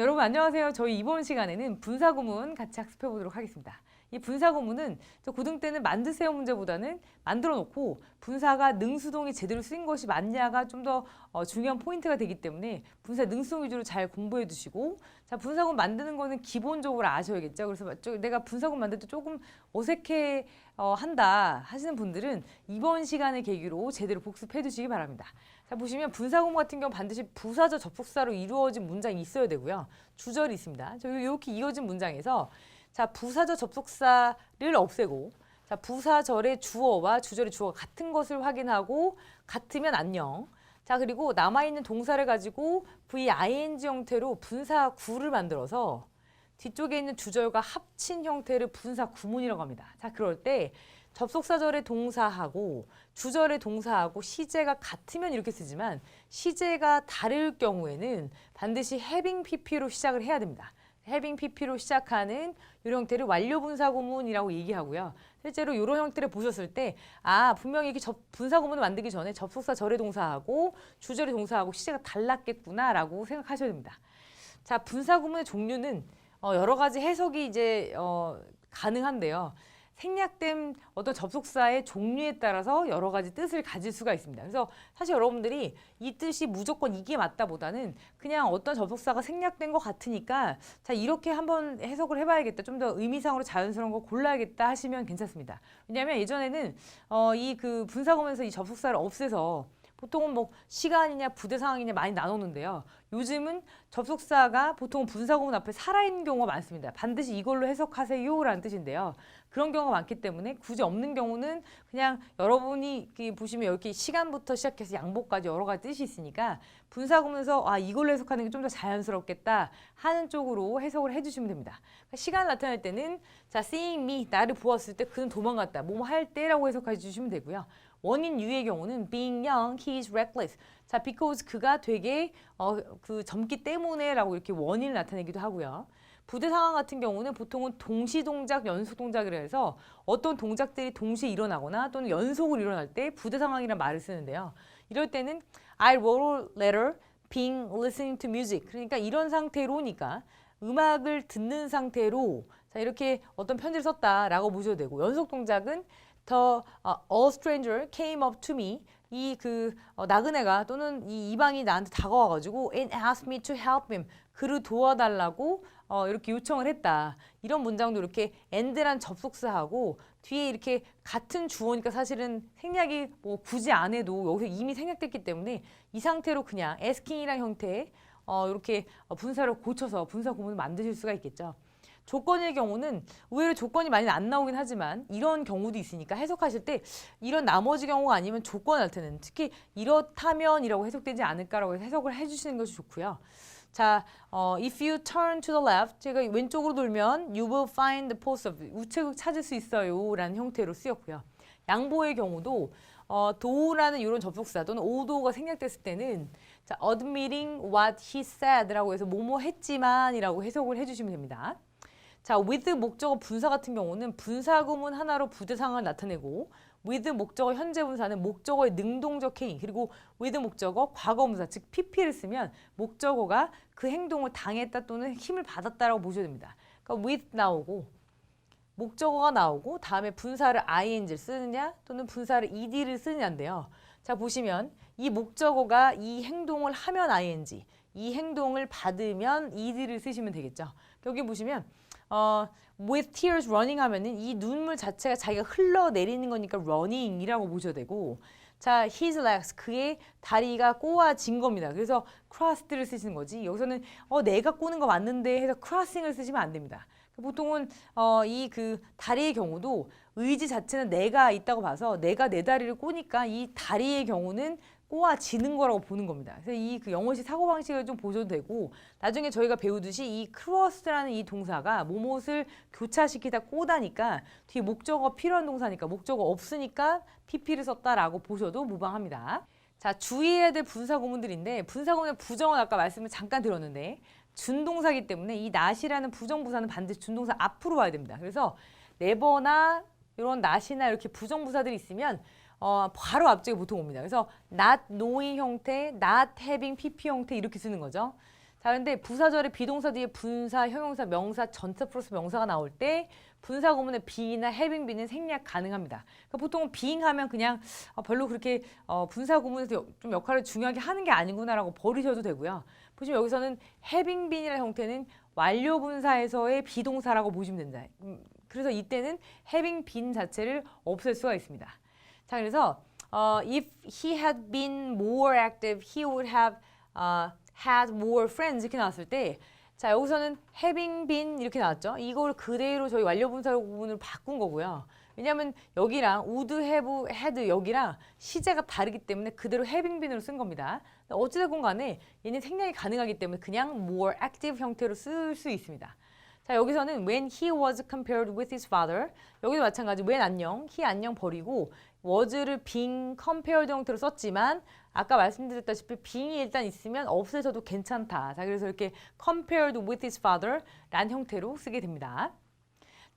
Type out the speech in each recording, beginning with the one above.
여러분 안녕하세요. 저희 이번 시간에는 분사구문 같이 학습해 보도록 하겠습니다. 이 분사구문은 저 고등 때는 만드세요 문제보다는 만들어 놓고 분사가 능수동이 제대로 쓰인 것이 맞냐가 좀 더 어, 중요한 포인트가 되기 때문에 분사 능수동 위주로 잘 공부해 두시고 자 분사구문 만드는 거는 기본적으로 아셔야겠죠. 그래서 저- 내가 분사구문 만들 때 조금 어색해 어, 한다 하시는 분들은 이번 시간을 계기로 제대로 복습해 두시기 바랍니다. 자 보시면 분사구문 같은 경우 반드시 부사절 접속사로 이루어진 문장이 있어야 되고요. 주절이 있습니다. 저 이렇게 이어진 문장에서 자 부사절 접속사를 없애고 자 부사절의 주어와 주절의 주어가 같은 것을 확인하고 같으면 안녕. 자 그리고 남아 있는 동사를 가지고 v-ing 형태로 분사 구를 만들어서 뒤쪽에 있는 주절과 합친 형태를 분사 구문이라고 합니다. 자 그럴 때 접속사절의 동사하고 주절의 동사하고 시제가 같으면 이렇게 쓰지만 시제가 다를 경우에는 반드시 having pp로 시작을 해야 됩니다. having pp로 시작하는 이런 형태를 완료 분사 구문이라고 얘기하고요. 실제로 이런 형태를 보셨을 때 아 분명히 이렇게 접, 분사 구문을 만들기 전에 접속사 절의 동사하고 주절의 동사하고 시제가 달랐겠구나라고 생각하셔야 됩니다. 자 분사 구문의 종류는 어, 여러 가지 해석이 이제 어, 가능한데요. 생략된 어떤 접속사의 종류에 따라서 여러 가지 뜻을 가질 수가 있습니다. 그래서 사실 여러분들이 이 뜻이 무조건 이게 맞다보다는 그냥 어떤 접속사가 생략된 것 같으니까 자 이렇게 한번 해석을 해봐야겠다. 좀 더 의미상으로 자연스러운 거 골라야겠다 하시면 괜찮습니다. 왜냐하면 예전에는 어, 이 그 분사구문에서 이 접속사를 없애서 보통은 뭐 시간이냐 부대 상황이냐 많이 나누는데요. 요즘은 접속사가 보통 분사구문 앞에 살아있는 경우가 많습니다. 반드시 이걸로 해석하세요라는 뜻인데요. 그런 경우가 많기 때문에 굳이 없는 경우는 그냥 여러분이 보시면 여기 시간부터 시작해서 양보까지 여러 가지 뜻이 있으니까 분사구문에서 아 이걸로 해석하는 게 좀 더 자연스럽겠다 하는 쪽으로 해석을 해주시면 됩니다. 그러니까 시간 나타낼 때는 자 seeing me 나를 보았을 때 그는 도망갔다 뭐뭐 할 때라고 해석해 주시면 되고요. 원인 유의 경우는 being young, he is reckless. 자, because 그가 되게 어, 그 젊기 때문에라고 이렇게 원인을 나타내기도 하고요. 부대 상황 같은 경우는 보통은 동시 동작, 연속 동작이라 해서 어떤 동작들이 동시에 일어나거나 또는 연속으로 일어날 때 부대 상황이라는 말을 쓰는데요. 이럴 때는 I wrote a letter being listening to music. 그러니까 이런 상태로니까 음악을 듣는 상태로 자 이렇게 어떤 편지를 썼다라고 보셔도 되고 연속 동작은 The uh, a stranger came up to me. 이 그 나그네가 또는 이 이방이 나한테 다가와가지고 and asked me to help him. 그를 도와달라고 어, 이렇게 요청을 했다. 이런 문장도 이렇게 and란 접속사하고 뒤에 이렇게 같은 주어니까 사실은 생략이 뭐 굳이 안 해도 여기서 이미 생략됐기 때문에 이 상태로 그냥 asking이란 형태의 어, 이렇게 분사를 고쳐서 분사 구문을 만드실 수가 있겠죠. 조건일 경우는 의외로 조건이 많이 안 나오긴 하지만 이런 경우도 있으니까 해석하실 때 이런 나머지 경우가 아니면 조건 할 때는 특히 이렇다면이라고 해석되지 않을까라고 해석을 해주시는 것이 좋고요. 자, 어, if you turn to the left, 제가 왼쪽으로 돌면 you will find the post of 우체국 찾을 수 있어요 라는 형태로 쓰였고요. 양보의 경우도 어, 도라는 이런 접속사 또는 오도가 생략됐을 때는 자, admitting what he said라고 해서 뭐뭐 했지만이라고 해석을 해주시면 됩니다. 자, with 목적어 분사 같은 경우는 분사 구문 하나로 부대 상황을 나타내고 with 목적어 현재 분사는 목적어의 능동적 행위 그리고 with 목적어 과거 분사 즉 pp를 쓰면 목적어가 그 행동을 당했다 또는 힘을 받았다라고 보셔야 됩니다. 그러니까 with 나오고 목적어가 나오고 다음에 분사를 ing를 쓰느냐 또는 분사를 ed를 쓰느냐인데요. 자 보시면 이 목적어가 이 행동을 하면 ing, 이 행동을 받으면 ed를 쓰시면 되겠죠. 여기 보시면 어, with tears running 하면은 이 눈물 자체가 자기가 흘러내리는 거니까 running이라고 보셔도 되고 자, his legs 그의 다리가 꼬아진 겁니다. 그래서 crossed를 쓰시는 거지. 여기서는 어 내가 꼬는 거 맞는데 해서 crossing을 쓰시면 안 됩니다. 보통은 어, 이 그 다리의 경우도 의지 자체는 내가 있다고 봐서 내가 내 다리를 꼬니까 이 다리의 경우는 꼬아지는 거라고 보는 겁니다. 그래서 이 그 영어식 사고 방식을 좀 보셔도 되고 나중에 저희가 배우듯이 이 크로스라는 이 동사가 뭐뭇을 교차시키다 꼬다니까 뒤에 목적어 필요한 동사니까 목적어 없으니까 pp를 썼다라고 보셔도 무방합니다. 자 주의해야 될 분사 구문들인데 분사 구문의 부정은 아까 말씀을 잠깐 드렸는데 준동사기 때문에 이 not이라는 부정부사는 반드시 준동사 앞으로 와야 됩니다. 그래서 never나 이런 not이나 이렇게 부정부사들이 있으면 어, 바로 앞쪽에 보통 옵니다. 그래서 not knowing 형태, not having pp 형태 이렇게 쓰는 거죠. 자, 근데 부사절에 비동사 뒤에 분사, 형용사, 명사, 전체 플러스 명사가 나올 때 분사 구문의 being이나 having being은 생략 가능합니다. 그러니까 보통은 being 하면 그냥 어, 별로 그렇게 어, 분사 구문에서 여- 좀 역할을 중요하게 하는 게 아니구나라고 버리셔도 되고요. 보시면 여기서는 having been이라는 형태는 완료 분사에서의 비동사라고 보시면 된다. 음, 그래서 이때는 having been 자체를 없앨 수가 있습니다. 자, 그래서 어, if he had been more active, he would have uh, had more friends 이렇게 나왔을 때 자, 여기서는 having been 이렇게 나왔죠. 이걸 그대로 저희 완료 분사 구문으로 바꾼 거고요. 왜냐하면 여기랑 would have had 여기랑 시제가 다르기 때문에 그대로 having been으로 쓴 겁니다. 어찌됐건 간에 얘는 생략이 가능하기 때문에 그냥 more active 형태로 쓸 수 있습니다. 자 여기서는 when he was compared with his father 여기도 마찬가지 when 안녕 he 안녕 버리고 was를 being compared 형태로 썼지만 아까 말씀드렸다시피 being이 일단 있으면 없애서도 괜찮다. 자 그래서 이렇게 compared with his father 란 형태로 쓰게 됩니다.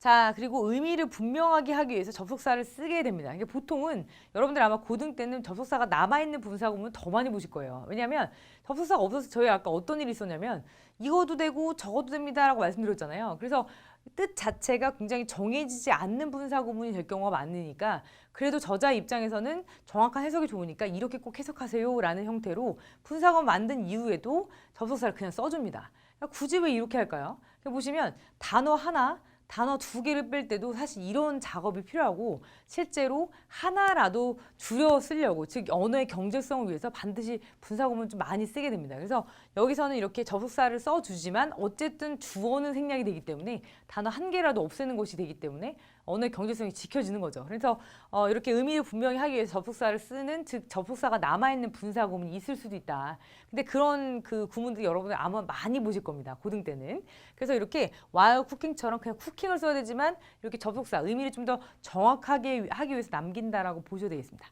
자, 그리고 의미를 분명하게 하기 위해서 접속사를 쓰게 됩니다. 이게 보통은 여러분들 아마 고등 때는 접속사가 남아있는 분사 구문 더 많이 보실 거예요. 왜냐하면 접속사가 없어서 저희 아까 어떤 일이 있었냐면 이거도 되고 저것도 됩니다라고 말씀드렸잖아요. 그래서 뜻 자체가 굉장히 정해지지 않는 분사 구문이 될 경우가 많으니까 그래도 저자 입장에서는 정확한 해석이 좋으니까 이렇게 꼭 해석하세요라는 형태로 분사구문 만든 이후에도 접속사를 그냥 써줍니다. 그러니까 굳이 왜 이렇게 할까요? 여기 보시면 단어 하나 단어 두 개를 뺄 때도 사실 이런 작업이 필요하고 실제로 하나라도 줄여 쓰려고 즉 언어의 경제성을 위해서 반드시 분사구문 좀 많이 쓰게 됩니다. 그래서 여기서는 이렇게 접속사를 써주지만 어쨌든 주어는 생략이 되기 때문에 단어 한 개라도 없애는 것이 되기 때문에 언어의 경제성이 지켜지는 거죠. 그래서 어, 이렇게 의미를 분명히 하기 위해서 접속사를 쓰는 즉 접속사가 남아있는 분사 구문이 있을 수도 있다. 근데 그런 그 구문들 여러분들 아마 많이 보실 겁니다. 고등 때는. 그래서 이렇게 while cooking처럼 그냥 쿠킹을 써야 되지만 이렇게 접속사 의미를 좀 더 정확하게 하기 위해서 남긴다라고 보셔야 되겠습니다.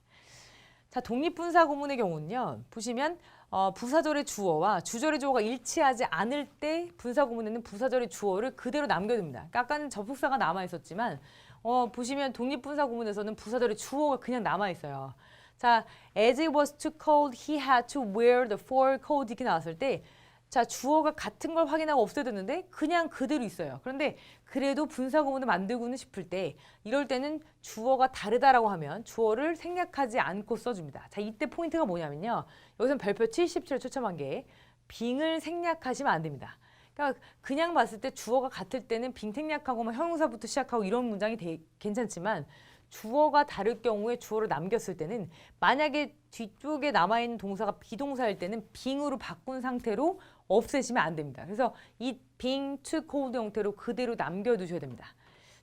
자, 독립분사 구문의 경우는요. 보시면 어, 부사절의 주어와 주절의 주어가 일치하지 않을 때 분사 구문에는 부사절의 주어를 그대로 남겨둡니다. 그러니까 아까는 접속사가 남아 있었지만 어, 보시면 독립분사 구문에서는 부사절의 주어가 그냥 남아 있어요. 자, as it was too cold, he had to wear the fur coat 이렇게 나왔을 때 자, 주어가 같은 걸 확인하고 없애야 되는데 그냥 그대로 있어요. 그런데 그래도 분사 구문을 만들고는 싶을 때 이럴 때는 주어가 다르다라고 하면 주어를 생략하지 않고 써줍니다. 자, 이때 포인트가 뭐냐면요. 여기선 별표 77을 초점한 게 빙을 생략하시면 안 됩니다. 그러니까 그냥 봤을 때 주어가 같을 때는 빙 생략하고 막 형용사부터 시작하고 이런 문장이 되, 괜찮지만 주어가 다를 경우에 주어를 남겼을 때는 만약에 뒤쪽에 남아있는 동사가 비동사일 때는 빙으로 바꾼 상태로 없애시면 안 됩니다. 그래서 이 being to cold 형태로 그대로 남겨두셔야 됩니다.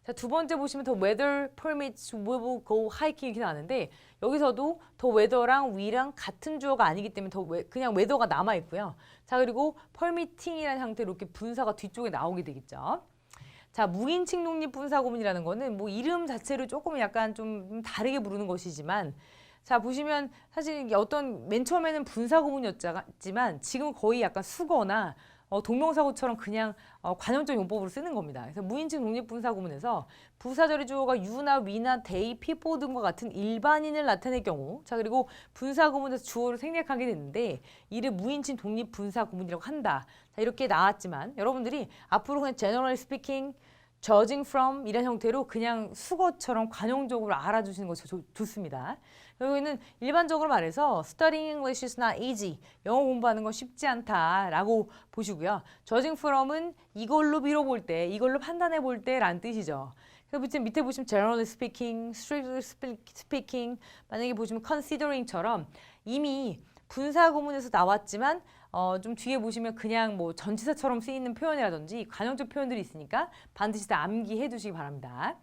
자, 두 번째 보시면 더 weather permits will go hiking 이렇게 나왔는데 여기서도 더 weather랑 we랑 같은 주어가 아니기 때문에 더 we, 그냥 weather가 남아 있고요. 자, 그리고 permitting이라는 형태로 이렇게 분사가 뒤쪽에 나오게 되겠죠. 자, 무인칭 독립 분사 구문이라는 거는 뭐 이름 자체를 조금 약간 좀 다르게 부르는 것이지만 자, 보시면 사실 이게 어떤 맨 처음에는 분사 구문이었지만 지금 거의 약간 수거나 어, 동명사구처럼 그냥 어, 관용적 용법으로 쓰는 겁니다. 그래서 무인칭 독립분사 구문에서 부사절의 주어가 you나 we나 they, people 등과 같은 일반인을 나타낼 경우 자 그리고 분사 구문에서 주어를 생략하게 되는데 이를 무인칭 독립분사 구문이라고 한다. 자 이렇게 나왔지만 여러분들이 앞으로 그냥 generally speaking judging from 이런 형태로 그냥 수거처럼 관용적으로 알아주시는 것이 좋, 좋습니다. 여기는 일반적으로 말해서 studying English is not easy. 영어 공부하는 건 쉽지 않다라고 보시고요. judging from은 이걸로 빌어볼 때, 이걸로 판단해 볼 때라는 뜻이죠. 밑에, 밑에 보시면 generally speaking, strictly speaking, 만약에 보시면 considering처럼 이미 분사 구문에서 나왔지만 어, 좀 뒤에 보시면 그냥 뭐 전치사처럼 쓰이는 표현이라든지 관용적 표현들이 있으니까 반드시 다 암기해 두시기 바랍니다.